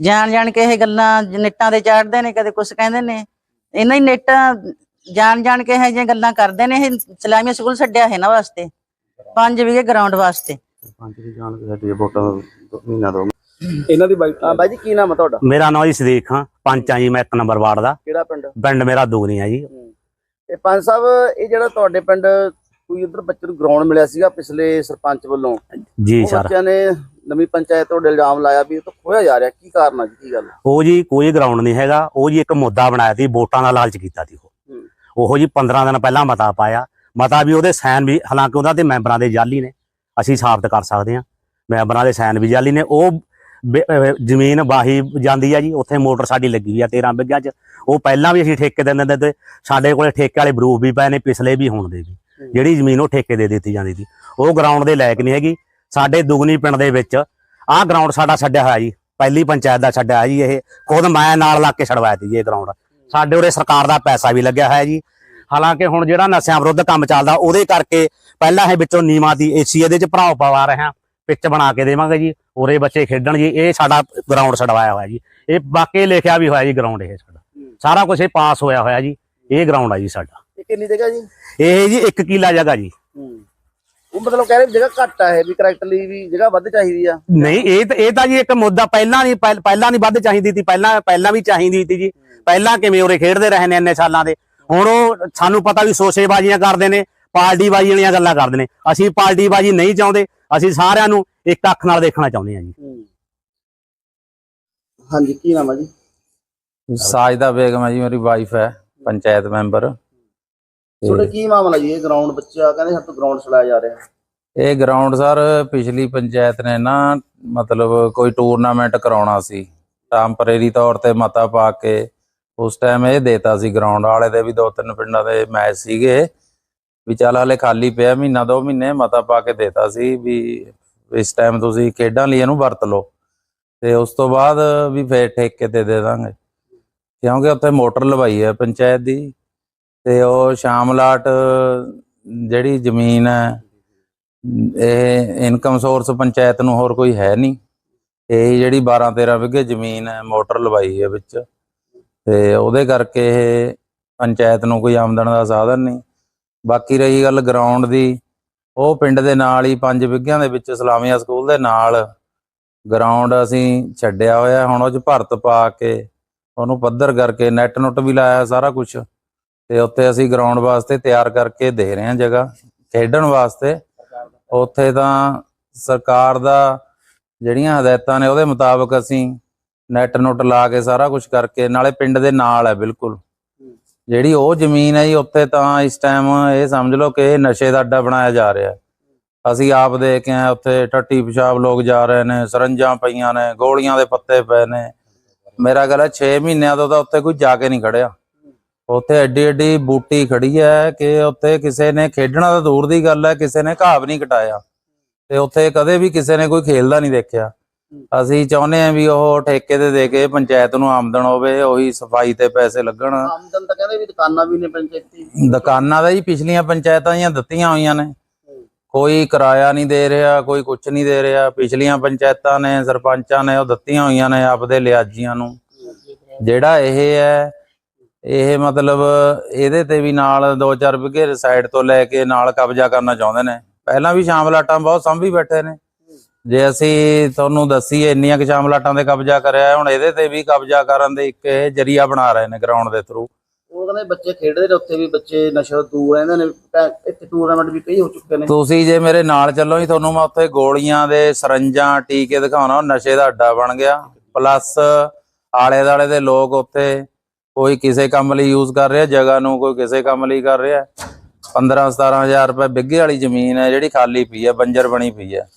ਜਾਣ ਜਾਣ ਕੇ ਇਹ ਗੱਲਾਂ ਨੇਟਾਂ ਤੇ ਚਾੜਦੇ ਨੇ ਕਦੇ ਕੁਝ ਕਹਿੰਦੇ ਨੇ। ਇਹਨਾਂ ਹੀ ਨੇਟ ਜਾਣ ਜਾਣ ਕੇ ਇਹ ਜਿਹੀਆਂ ਗੱਲਾਂ ਕਰਦੇ ਨੇ ਇਹ ਸਲਾਮੀ ਸਕੂਲ ਛੱਡਿਆ ਹੈ ਨਾ ਵਾਸਤੇ 5 ਵਿਗੇ ਗਰਾਊਂਡ ਵਾਸਤੇ। ਇਹਨਾਂ ਦੀ ਬਾਈਕ ਬਾਈ ਜੀ ਕੀ ਨਾਮ ਹੈ ਤੁਹਾਡਾ? ਮੇਰਾ ਨਾਮ ਜੀ ਸਦੀਕ ਹਾਂ ਪੰਚ ਆ ਜੀ ਮੈਂ ਇੱਕ ਨੰਬਰ ਵਾਰਡ ਦਾ। ਕਿਹੜਾ ਪਿੰਡ? ਪਿੰਡ ਮੇਰਾ ਦੁਗਨੀ ਆ ਜੀ ਇਹ ਪੰਜ ਸਾਹਿਬ ਇਹ ਜਿਹੜਾ ਤੁਹਾਡੇ ਪਿੰਡ ਕੋਈ ਉਧਰ ਬੱਚੇ ਨੂੰ ਗਰਾਊਂਡ ਮਿਲਿਆ ਸੀਗਾ ਪਿਛਲੇ ਸਰਪੰਚ ਵੱਲੋਂ। ਜੀ ਉਹ ਸਰ ਬੱਚਿਆਂ ਨੇ ਨਵੀਂ ਪੰਚਾਇਤ ਤੋਂ ਇਲਜ਼ਾਮ ਲਾਇਆ ਵੀ ਇਹ ਤਾਂ ਖੋਇਆ ਜਾ ਰਿਹਾ। ਕੀ ਕਾਰਨ ਆ ਜੀ ਕੀ ਗੱਲ ਉਹ ਜੀ ਕੋਈ ਗਰਾਊਂਡ ਨਹੀਂ ਹੈਗਾ। ਉਹ ਜੀ ਇੱਕ ਮੁੱਦਾ ਬਣਾਇਆ ਸੀ ਵੋਟਾਂ ਦਾ ਲਾਲਚ ਕੀਤਾ ਸੀ ਉਹ। ਉਹ ਜੀ 15 ਦਿਨ ਪਹਿਲਾਂ ਮਤਾ ਪਾਇਆ। ਮਤਾ ਵੀ ਉਹਦੇ ਸਾਈਨ ਵੀ ਹਾਲਾਂਕਿ ਉਹਦਾ ਤੇ ਮੈਂਬਰਾਂ ਦੇ ਜਾਲੀ ਨੇ। ਅਸੀਂ ਸਾਬਤ ਕਰ ਸਕਦੇ ਹਾਂ। ਮੈਂਬਰਾਂ ਦੇ ਸਾਈਨ ਵੀ ਜਾਲੀ ਨੇ। ਉਹ ਜ਼ਮੀਨ ਵਾਹੀ ਜਾਂਦੀ ਆ ਜੀ। ਉੱਥੇ ਮੋਟਰ ਸਾਡੀ ਲੱਗੀ ਆ 13 ਬਿੱਘਿਆਂ 'ਚ। ਉਹ ਪਹਿਲਾਂ ਵੀ ਅਸੀਂ ਠੇਕੇ ਦੇ ਦਿੰਦੇ ਤੇ ਸਾਡੇ ਕੋਲੇ ਠੇਕੇ ਵਾਲੇ ਬਰੂਫ ਵੀ ਪਏ ਨੇ ਪਿਛਲੇ ਵੀ ਹੁਣ ਦੇ ਵੀ। ਜਿਹੜੀ ਜ਼ਮੀਨ ਉਹ ਠੇਕੇ ਦੇ ਦਿੱਤੀ ਜਾਂਦੀ ਸੀ। ਉਹ ਗਰਾਊਂਡ ਦੇ ਲਾਇਕ ਨਹੀਂ ਹੈਗੀ। ਸਾਡੇ ਦੁਗਨੀ ਪਿੰਡ ਦੇ ਵਿੱਚ ਆਹ ਗਰਾਊਂਡ ਸਾਡਾ ਛੱਡਿਆ ਹੋਇਆ ਜੀ। ਪਹਿਲੀ ਪੰਚਾਇਤ ਦਾ ਛੱਡਿਆ ਹੋਇਆ ਜੀ ਇਹ। ਖੁਦ ਮੈਂ ਨਾਲ ਲਾ ਕੇ ਛੜਵਾਇਆ ਸੀ ਜੀ ਇਹ ਗਰਾਊਂਡ ਸਾਡੇ ਉਰੇ ਸਰਕਾਰ ਦਾ ਪੈਸਾ ਵੀ ਲੱਗਿਆ ਹੋਇਆ ਜੀ। ਹਾਲਾਂਕਿ ਹੁਣ ਜਿਹੜਾ ਨਸ਼ਿਆਂ ਵਿਰੁੱਧ ਕੰਮ ਚੱਲਦਾ, ਉਹਦੇ ਕਰਕੇ ਪਹਿਲਾਂ ਇਹ ਵਿੱਚੋਂ ਨੀਵਾਂ ਦੀ ਏਸੀ ਇਹਦੇ ਚ ਭਰਾਓ ਪਵਾ ਰਹੇ ਹਾਂ। ਪਿੱਚ ਬਣਾ ਕੇ ਦੇਵਾਂਗੇ ਜੀ। ਉਰੇ ਬੱਚੇ ਖੇਡਣ ਜੀ। ਇਹ ਸਾਡਾ ਗਰਾਊਂਡ ਛਡਵਾਇਆ ਹੋਇਆ ਜੀ। ਇਹ ਬਾਕੀ ਲਿਖਿਆ ਵੀ ਹੋਇਆ ਜੀ ਗਰਾਊਂਡ ਇਹ ਸਾਡਾ। ਸਾਰਾ ਕੁਝ ਇਹ ਪਾਸ ਹੋਇਆ ਹੋਇਆ ਜੀ। ਇਹ ਗਰਾਊਂਡ ਆ ਜੀ ਸਾਡਾ। ਇਹ ਕਿੰਨੀ ਜਗ੍ਹਾ ਜੀ? ਇਹ ਜੀ 1 ਕਿੱਲਾ ਜਗ੍ਹਾ ਜੀ। ਉਹ ਮਤਲਬ ਕਹਿ ਰਹੇ ਜਗ੍ਹਾ ਘੱਟ ਆ ਇਹ ਵੀ ਕਰੈਕਟਲੀ ਵੀ ਜਗ੍ਹਾ ਵੱਧ ਚਾਹੀਦੀ ਆ। ਨਹੀਂ ਇਹ ਤਾਂ ਇਹ ਤਾਂ ਜੀ ਇੱਕ ਮੁੱਦਾ ਪਹਿਲਾਂ ਨਹੀਂ ਪਹਿ- ਪਹਿਲਾਂ ਨਹੀਂ ਵੱਧ ਚਾਹੀਦੀ ਸੀ। ਪਹਿਲਾਂ ਪਹਿਲਾਂ ਵੀ ਚਾਹੀਦੀ ਸੀ ਜੀ। ਪਹਿਲਾਂ ਕਿਵੇਂ ਉਰੇ ਖੇਡਦੇ ਰਹੇ ਨੇ ਇੰਨੇ ਸਾਲਾਂ ਦੇ। ਹੁਣ ਉਹ ਸਾਨੂੰ ਪਤਾ ਵੀ ਸੋਸ਼ੇਬਾਜ਼ੀਆਂ ਕਰਦੇ ਨੇ ਪਾਰਟੀ ਬਾਜ਼ੀ ਵਾਲੀਆਂ ਗੱਲਾਂ ਕਰਦੇ ਨੇ। ਅਸੀਂ ਪਾਰਟੀ ਬਾਜ਼ੀ ਨਹੀਂ ਚਾਹੁੰਦੇ। ਅਸੀਂ ਸਾਰਿਆਂ ਨੂੰ ਇੱਕ ਅੱਖ ਨਾਲ ਦੇਖਣਾ ਚਾਹੁੰਦੇ ਹਾਂ ਜੀ। ਹਾਂਜੀ ਕੀ ਨਾਮ ਆ ਜੀ? ਸਾਜਦਾ ਬੇਗਮ ਹੈ ਜੀ ਮੇਰੀ ਵਾਈਫ ਹੈ ਪੰਚਾਇਤ ਮੈਂਬਰ ਤੁਹਾਡਾ ਕੀ ਮਾਮਲਾ ਜੀ? ਇਹ ਗਰਾਊਂਡ ਬੱਚਾ ਕਹਿੰਦੇ ਸਾਡੇ ਤੋਂ ਗਰਾਊਂਡ ਛਲਾਇਆ ਜਾ ਰਿਹਾ। ਇਹ ਗਰਾਊਂਡ ਸਰ ਪਿਛਲੀ ਪੰਚਾਇਤ ਨੇ ਨਾ ਮਤਲਬ ਕੋਈ ਟੂਰਨਾਮੈਂਟ ਕਰਾਉਣਾ ਸੀ। ਟੈਂਪਰੇਰੀ ਤੌਰ ਤੇ ਮਤਾ ਪਾ ਕੇ ਉਸ ਟਾਈਮ ਇਹ ਦੇਤਾ ਸੀ ਗਰਾਊਂਡ ਵਾਲੇ ਦੇ ਵੀ ਦੋ ਤਿੰਨ ਪਿੰਡਾਂ ਦੇ ਮੈਚ ਸੀਗੇ। ਵੀ ਚੱਲ ਹਲੇ ਖਾਲੀ ਪਿਆ, ਮਹੀਨਾ ਦੋ ਮਹੀਨੇ ਮਤਾ ਪਾ ਕੇ ਦੇਤਾ ਸੀ ਵੀ ਇਸ ਟਾਈਮ ਤੁਸੀਂ ਖੇਡਾਂ ਲਈ ਇਹਨੂੰ ਵਰਤ ਲਓ। ਤੇ ਉਸ ਤੋਂ ਬਾਅਦ ਵੀ ਫੇਰ ਠੇਕੇ ਤੇ ਦੇ ਦਾਂਗੇ। ਕਿਉਂਕਿ ਉੱਥੇ ਮੋਟਰ ਲਵਾਈ ਹੈ ਪੰਚਾਇਤ ਦੀ। ਤੇ ਉਹ ਸ਼ਾਮਲਾਟ ਜਿਹੜੀ ਜ਼ਮੀਨ ਹੈ, ਇਹ ਇਨਕਮ ਸੋਰਸ ਪੰਚਾਇਤ ਨੂੰ ਹੋਰ ਕੋਈ ਹੈ ਨਹੀਂ। ਇਹ ਜਿਹੜੀ 12 13 ਵਿਗੇ ਜ਼ਮੀਨ ਹੈ, ਮੋਟਰ ਲਵਾਈ ਹੈ ਵਿੱਚ। ਤੇ ਉਹਦੇ ਕਰਕੇ ਇਹ ਪੰਚਾਇਤ ਨੂੰ ਕੋਈ ਆਮਦਨ ਦਾ ਸਾਧਨ ਨਹੀਂ। ਬਾਕੀ ਰਹੀ ਗੱਲ ਗਰਾਊਂਡ ਦੀ, ਉਹ ਪਿੰਡ ਦੇ ਨਾਲ ਹੀ 5 ਵਿਗਿਆਂ ਦੇ ਵਿੱਚ ਇਸਲਾਮੀਆ ਸਕੂਲ ਦੇ ਨਾਲ ਗਰਾਊਂਡ ਅਸੀਂ ਛੱਡਿਆ ਹੋਇਆ। ਹੁਣ ਉਹ 'ਚ ਭਰਤ ਪਾ ਕੇ ਉਹਨੂੰ ਪੱਧਰ ਕਰਕੇ ਨੈਟ ਨੁੱਟ ਵੀ ਲਾਇਆ ਸਾਰਾ ਕੁਝ ਤੇ ਉੱਥੇ ਅਸੀਂ ਗਰਾਊਂਡ ਵਾਸਤੇ ਤਿਆਰ ਕਰਕੇ ਦੇ ਰਹੇ ਹਾਂ ਜਗ੍ਹਾ, ਖੇਡਣ ਵਾਸਤੇ। ਉੱਥੇ ਤਾਂ ਸਰਕਾਰ ਦਾ ਜਿਹੜੀਆਂ ਹਦਾਇਤਾਂ ਨੇ ਉਹਦੇ ਮੁਤਾਬਕ ਅਸੀਂ ਨੈਟ ਨੁੱਟ ਲਾ ਕੇ ਸਾਰਾ ਕੁਝ ਕਰਕੇ, ਨਾਲੇ ਪਿੰਡ ਦੇ ਨਾਲ ਹੈ ਬਿਲਕੁਲ। ਜਿਹੜੀ ਉਹ ਜ਼ਮੀਨ ਹੈ ਜੀ, ਉੱਥੇ ਤਾਂ ਇਸ ਟਾਈਮ ਇਹ ਸਮਝ ਲਓ ਕਿ ਨਸ਼ੇ ਦਾ ਅੱਡਾ ਬਣਾਇਆ ਜਾ ਰਿਹਾ ਅਸੀਂ ਆਪ ਦੇਖ ਕੇ ਆਏ ਉੱਥੇ ਟੱਟੀ ਪਿਸ਼ਾਬ ਲੋਕ ਜਾ ਰਹੇ ਨੇ, ਸਰੰਜਾਂ ਪਈਆਂ ਨੇ, ਗੋਲੀਆਂ ਦੇ ਪੱਤੇ ਪਏ ਨੇ। ਮੇਰਾ ਗੱਲ ਹੈ 6 ਮਹੀਨਿਆਂ ਤੋਂ ਤਾਂ ਉੱਥੇ ਕੋਈ ਜਾ ਕੇ ਨਹੀਂ ਖੜਿਆ। ਉੱਥੇ ਐਡੀ ਐਡੀ ਬੂਟੀ ਖੜੀ ਹੈ ਕਿ ਉੱਥੇ ਕਿਸੇ ਨੇ ਖੇਡਣਾ ਤਾਂ ਦੂਰ ਦੀ ਗੱਲ ਹੈ ਕਿਸੇ ਨੇ ਘਾਹ ਵੀ ਨਹੀਂ ਕਟਾਇਆ। ਤੇ ਉੱਥੇ ਕਦੇ ਵੀ ਕਿਸੇ ਨੇ ਕੋਈ ਖੇਲਦਾ ਨਹੀਂ ਦੇਖਿਆ। ਅਸੀਂ ਚਾਹੁੰਦੇ ਹਾਂ ਵੀ ਉਹ ਠੇਕੇ ਤੇ ਦੇ ਕੇ ਪੰਚਾਇਤ ਨੂੰ ਆਮਦਨ ਹੋਵੇ ਉਹੀ ਸਫ਼ਾਈ ਤੇ ਪੈਸੇ ਲੱਗਣ। ਆਮਦਨ ਤਾਂ ਕਹਿੰਦੇ ਵੀ ਦੁਕਾਨਾਂ ਵੀ ਨੇ ਪੰਚਾਇਤੀ। ਦੁਕਾਨਾਂ ਦਾ ਜੀ ਪਿਛਲੀਆਂ ਪੰਚਾਇਤਾਂ ਦੀਆਂ ਦਿੱਤੀਆਂ ਹੋਈਆਂ ਨੇ। ਕੋਈ ਕਿਰਾਇਆ ਨਹੀਂ ਦੇ ਰਿਹਾ ਕੋਈ ਕੁਝ ਨਹੀਂ ਦੇ ਰਿਹਾ। ਪਿਛਲੀਆਂ ਪੰਚਾਇਤਾਂ ਨੇ ਸਰਪੰਚਾਂ ਨੇ ਉਹ ਦਿੱਤੀਆਂ ਹੋਈਆਂ ਨੇ ਆਪਦੇ ਲਿਆਜੀਆਂ ਨੂੰ। ਜਿਹੜਾ ਇਹ ਹੈ ਇਹ ਮਤਲਬ ਇਹਦੇ ਤੇ ਵੀ ਨਾਲ 2-4 ਵਿਗੇ ਸਾਈਡ ਤੋਂ ਲੈ ਕੇ ਨਾਲ ਕਬਜ਼ਾ ਕਰਨਾ ਚਾਹੁੰਦੇ ਨੇ। ਪਹਿਲਾਂ ਵੀ ਸ਼ਾਮਲਾਟਾਂ ਬਹੁਤ ਸੰਭੀ ਬੈਠੇ ਨੇ। ਜੇ ਅਸੀਂ ਤੁਹਾਨੂੰ ਦੱਸੀਏ ਇੰਨੀਆਂ ਕਿ ਸ਼ਾਮਲਾਟਾਂ ਦੇ ਕਬਜ਼ਾ ਕਰਿਆ ਹੁਣ ਇਹਦੇ ਤੇ ਵੀ ਕਬਜ਼ਾ ਕਰਨ ਦੇ ਇੱਕ ਇਹ ਜਰੀਆ ਬਣਾ ਰਹੇ ਨੇ ਗਰਾਊਂਡ ਦੇ ਥਰੂ ਉਹ ਕਹਿੰਦੇ ਬੱਚੇ ਖੇਡਦੇ ਨੇ ਉੱਥੇ ਵੀ ਬੱਚੇ ਨਸ਼ੇ ਦੂਰ ਰਹਿੰਦੇ ਨੇ। ਇੱਥੇ ਟੂਰਨਾਮੈਂਟ ਵੀ ਕਈ ਹੋ ਚੁੱਕੇ ਨੇ। ਤੁਸੀਂ ਜੇ ਮੇਰੇ ਨਾਲ ਚੱਲੋ ਜੀ ਤੁਹਾਨੂੰ ਮੈਂ ਉੱਥੇ ਗੋਲੀਆਂ ਦੇ ਸਰੰਜਾਂ ਟੀਕੇ ਦਿਖਾਉਣਾ ਨਸ਼ੇ ਦਾ ਅੱਡਾ ਬਣ ਗਿਆ। ਪਲੱਸ ਆਲੇ ਦਾਲੇ ਦੇ ਲੋਕ ਉੱਥੇ ਕੋਈ ਕਿਸੇ ਕੰਮ ਲਈ ਯੂਜ਼ ਕਰ ਰਿਹਾ, ਜਗ੍ਹਾ ਨੂੰ ਕੋਈ ਕਿਸੇ ਕੰਮ ਲਈ ਕਰ ਰਿਹਾ। 15 17000 ਰੁਪਏ ਬਿੱਗੇ ਵਾਲੀ ਜ਼ਮੀਨ ਹੈ, ਜਿਹੜੀ ਖਾਲੀ ਪਈ ਹੈ, ਬੰਜਰ ਬਣੀ ਪਈ ਹੈ।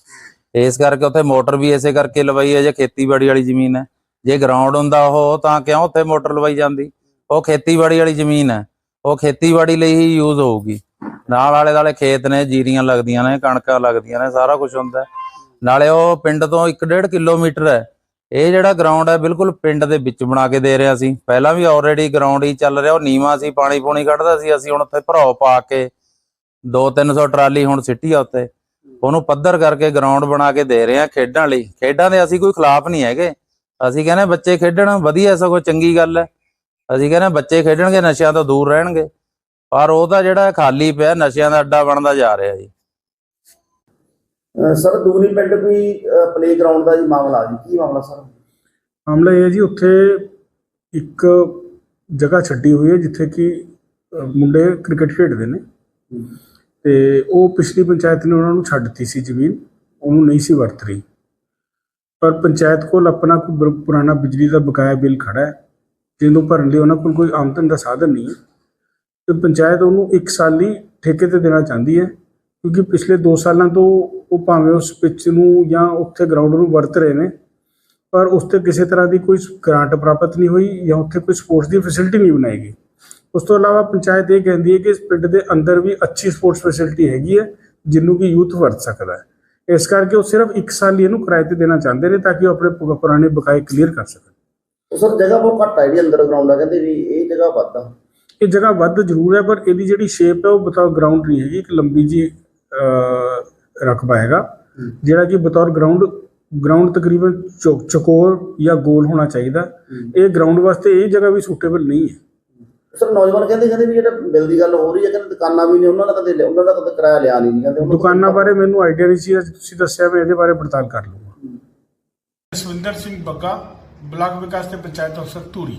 ਇਸ ਕਰਕੇ ਉੱਥੇ ਮੋਟਰ ਵੀ ਇਸੇ ਕਰਕੇ ਲਵਾਈ ਹੈ, ਜੇ ਖੇਤੀਬਾੜੀ ਵਾਲੀ ਜ਼ਮੀਨ ਹੈ। ਜੇ ਗਰਾਊਂਡ ਹੁੰਦਾ ਉਹ ਤਾਂ ਕਿਉਂ ਉੱਥੇ ਮੋਟਰ ਲਵਾਈ ਜਾਂਦੀ? ਉਹ ਖੇਤੀਬਾੜੀ ਵਾਲੀ ਜ਼ਮੀਨ ਹੈ। ਉਹ ਖੇਤੀਬਾੜੀ ਲਈ ਹੀ ਯੂਜ਼ ਹੋਊਗੀ। ਨਾਲ ਆਲੇ ਦਾਲੇ ਖੇਤ ਨੇ, ਜੀਰੀਆਂ ਲੱਗਦੀਆਂ ਨੇ, ਕਣਕਾਂ ਲੱਗਦੀਆਂ ਨੇ, ਸਾਰਾ ਕੁਝ ਹੁੰਦਾ ਨਾਲੇ ਉਹ ਪਿੰਡ ਤੋਂ 1.5 ਕਿਲੋਮੀਟਰ ਹੈ। ਇਹ ਜਿਹੜਾ ਗਰਾਊਂਡ ਹੈ ਬਿਲਕੁਲ ਪਿੰਡ ਦੇ ਵਿੱਚ ਬਣਾ ਕੇ ਦੇ ਰਿਹਾ ਸੀ। ਪਹਿਲਾਂ ਵੀ ਆਲਰੇਡੀ ਗਰਾਊਂਡ ਹੀ ਚੱਲ ਰਿਹਾ, ਉਹ ਨੀਵਾ ਸੀ, ਪਾਣੀ ਪੂਣੀ ਕੱਢਦਾ ਸੀ, ਅਸੀਂ ਹੁਣ ਉੱਥੇ ਭਰਾਓ ਪਾ ਕੇ 2-300 ਟਰਾਲੀ ਹੁਣ ਸਿੱਟੀ ਆ ਉੱਤੇ ਉਹਨੂੰ ਪੱਧਰ ਕਰਕੇ ਗਰਾਊਂਡ ਬਣਾ ਕੇ ਦੇ ਰਹੇ ਆ ਖੇਡਾਂ ਲਈ। ਖੇਡਾਂ ਦੇ ਅਸੀਂ ਕੋਈ ਖਿਲਾਫ ਨਹੀਂ ਹੈਗੇ। ਅਸੀਂ ਕਹਿੰਦੇ ਬੱਚੇ ਖੇਡਣ, ਵਧੀਆ ਸਗੋਂ ਚੰਗੀ ਗੱਲ ਹੈ। ਅਸੀਂ ਕਹਿੰਦੇ ਬੱਚੇ ਖੇਡਣਗੇ, ਨਸ਼ਿਆਂ ਤੋਂ ਦੂਰ ਰਹਿਣਗੇ। ਪਰ ਉਹ ਤਾਂ ਜਿਹੜਾ ਖਾਲੀ ਪਿਆ, ਨਸ਼ਿਆਂ ਦਾ ਅੱਡਾ ਬਣਦਾ ਜਾ ਰਿਹਾ ਜੀ। ਸਰ ਦੁਗਨੀ ਪਿੰਡ ਕੋਈ ਪਲੇ ਗਰਾਊਂਡ ਦਾ ਜੀ ਮਾਮਲਾ ਜੀ? ਕੀ ਮਾਮਲਾ ਸਰ? ਮਾਮਲਾ ਇਹ ਹੈ ਜੀ ਉੱਥੇ ਇੱਕ ਜਗ੍ਹਾ ਛੱਡੀ ਹੋਈ ਹੈ ਜਿੱਥੇ ਕਿ ਮੁੰਡੇ ਕ੍ਰਿਕਟ ਖੇਡਦੇ ਨੇ। ਤੇ ਉਹ ਪਿਛਲੀ ਪੰਚਾਇਤ ਨੇ ਉਹਨਾਂ ਨੂੰ ਛੱਡ ਦਿੱਤੀ ਸੀ ਜ਼ਮੀਨ ਉਹਨੂੰ ਨਹੀਂ ਸੀ ਵਰਤ ਰਹੀ। ਪਰ ਪੰਚਾਇਤ ਕੋਲ ਆਪਣਾ ਕੋਈ ਪੁਰਾਣਾ ਬਿਜਲੀ ਦਾ ਬਕਾਇਆ ਬਿੱਲ ਖੜਾ ਹੈ ਜਿਹਨੂੰ ਭਰਨ ਲਈ ਉਹਨਾਂ ਕੋਲ ਕੋਈ ਆਮਦਨ ਦਾ ਸਾਧਨ ਨਹੀਂ ਹੈ। ਤੇ ਪੰਚਾਇਤ ਉਹਨੂੰ 1 ਸਾਲ ਲਈ ਠੇਕੇ ਤੇ ਦੇਣਾ ਚਾਹੁੰਦੀ ਹੈ ਕਿਉਂਕਿ ਪਿਛਲੇ 2 ਸਾਲਾਂ ਤੋਂ ਉਹ ਭਾਵੇਂ ਉਸ ਪਿੱਚ ਨੂੰ ਜਾਂ ਉੱਥੇ ਗਰਾਊਂਡ ਨੂੰ ਵਰਤ ਰਹੇ ਨੇ ਪਰ ਉਸ ਤੇ ਕਿਸੇ ਤਰ੍ਹਾਂ ਦੀ ਕੋਈ ਗ੍ਰਾਂਟ ਪ੍ਰਾਪਤ ਨਹੀਂ ਹੋਈ ਜਾਂ ਉੱਥੇ ਕੋਈ ਸਪੋਰਟਸ ਦੀ ਫੈਸਿਲਿਟੀ ਨਹੀਂ ਬਣਾਈ ਗਈ। ਉਸ ਤੋਂ ਇਲਾਵਾ ਪੰਚਾਇਤ ਇਹ ਕਹਿੰਦੀ ਹੈ ਕਿ ਇਸ ਪਿੰਡ ਦੇ ਅੰਦਰ ਵੀ ਅੱਛੀ ਸਪੋਰਟਸ ਫੈਸਿਲਿਟੀ ਹੈਗੀ ਹੈ ਜਿਹਨੂੰ ਕਿ ਯੂਥ ਵਰਤ ਸਕਦਾ ਹੈ। ਇਸ ਕਰਕੇ ਉਹ ਸਿਰਫ 1 ਸਾਲ ਲਈ ਇਹਨੂੰ ਕਿਰਾਏ ਤੇ ਦੇਣਾ ਚਾਹੁੰਦੇ ਨੇ ਤਾਂ ਕਿ ਉਹ ਆਪਣੇ ਪੁਰਾਣੇ ਬਕਾਏ ਕਲੀਅਰ ਕਰ ਸਕਣ। ਉਹ ਸਰ ਜਗ੍ਹਾ ਬਹੁਤ ਘੱਟ ਹੈ ਜਿਹੜੀ ਅੰਦਰ ਗਰਾਊਂਡ ਆ ਕਹਿੰਦੇ ਵੀ ਇਹ ਜਗ੍ਹਾ ਵੱਧ ਆ। ਇਹ ਜਗ੍ਹਾ ਵੱਧ ਜ਼ਰੂਰ ਹੈ ਪਰ ਇਹਦੀ ਜਿਹੜੀ ਸ਼ੇਪ ਹੈ ਉਹ ਬਤੌਰ ਗਰਾਊਂਡ ਨਹੀਂ ਹੈਗੀ ਇੱਕ ਲੰਬੀ ਜੀ ਰਕਬਾ ਹੈਗਾ ਜਿਹੜਾ ਕਿ ਬਤੌਰ ਗਰਾਊਂਡ ਗਰਾਊਂਡ ਤਕਰੀਬਨ ਚੌਕੋਰ ਜਾਂ ਗੋਲ ਹੋਣਾ ਚਾਹੀਦਾ। ਇਹ ਗਰਾਊਂਡ ਵਾਸਤੇ ਇਹ ਜਗ੍ਹਾ ਵੀ ਸੂਟੇਬਲ ਨਹੀਂ ਹੈ। ਸਰ ਨੌਜਵਾਨ ਕਹਿੰਦੇ ਕਹਿੰਦੇ ਵੀ ਜਿਹੜਾ ਬਿੱਲ ਦੀ ਗੱਲ ਹੋ ਰਹੀ ਹੈ ਕਹਿੰਦੇ ਦੁਕਾਨਾਂ ਵੀ ਨੇ ਉਹਨਾਂ ਦਾ ਕਦੇ ਉਹਨਾਂ ਦਾ ਕਦੇ ਕਿਰਾਇਆ ਲਿਆ ਨਹੀਂ ਕਹਿੰਦੇ ਦੁਕਾਨਾਂ ਬਾਰੇ ਮੈਨੂੰ ਆਈਡੀਆ ਨਹੀਂ ਸੀ ਅੱਜ ਤੁਸੀਂ ਦੱਸਿਆ ਮੈਂ ਇਹਦੇ ਬਾਰੇ ਪੜਤਾਲ ਕਰ ਲੂੰਗਾ ਜਸਵਿੰਦਰ ਸਿੰਘ ਬੱਗਾ ਬਲਾਕ ਵਿਕਾਸ ਤੇ ਪੰਚਾਇਤ ਅਫਸਰ ਧੂਰੀ।